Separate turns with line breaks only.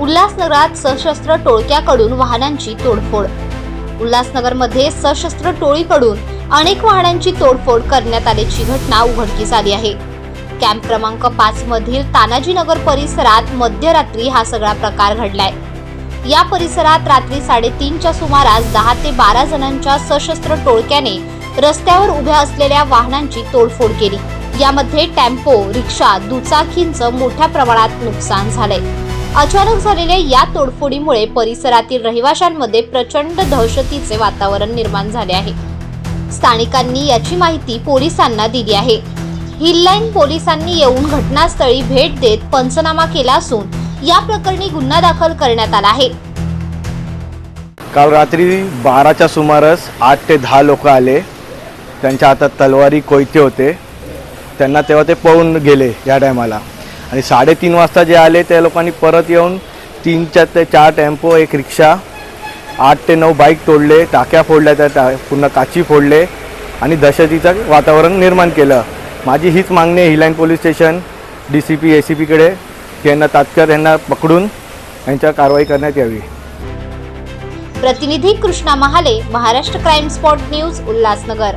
उल्हासनगरात सशस्त्र टोळक्याकडून वाहनांची तोडफोड. उल्हासनगरमध्ये सशस्त्र टोळीकडून अनेक वाहनांची तोडफोड करण्यात आल्याची घटना उघडकीस आली आहे. कॅम्प क्रमांक पाच मधील तानाजीनगर परिसरात मध्यरात्री हा सगळा प्रकार घडलाय. या परिसरात रात्री साडेतीनच्या सुमारास दहा ते बारा जणांच्या सशस्त्र टोळक्याने रस्त्यावर उभ्या असलेल्या वाहनांची तोडफोड केली. यामध्ये टेम्पो रिक्षा दुचाकींचं मोठ्या प्रमाणात नुकसान झालंय. अचानक झालेल्या या तोडफोडीमुळे परिसरातील रहिवाशांमध्ये प्रचंड दहशतीचे वातावरण निर्माण झाले आहे. स्थानिकांनी याची माहिती पोलिसांना दिली आहे. हिललाईन पोलिसांनी येऊन घटनास्थळी भेट देत पंचनामा केला असून या प्रकरणी गुन्हा दाखल करण्यात आला आहे.
काल रात्री बाराच्या सुमारास आठ ते दहा लोक आले. त्यांच्या हातात तलवारी कोयते होते. त्यांना तेव्हा ते पळून गेले या टायमाला. आणि साडेतीन वाजता जे आले त्या लोकांनी परत येऊन तीनच्या ते चार टेम्पो एक रिक्षा आठ ते नऊ बाईक तोडले टाक्या फोडल्या त्या टा पूर्ण काची फोडले आणि दहशतीचं वातावरण निर्माण केलं. माझी हीच मागणी आहे hill line police station D C P A C पीकडे की यांना तात्काळ यांना पकडून यांच्यावर कारवाई करण्यात यावी.
प्रतिनिधी Krishna Mahale Maharashtra crime spot news Ulhasnagar.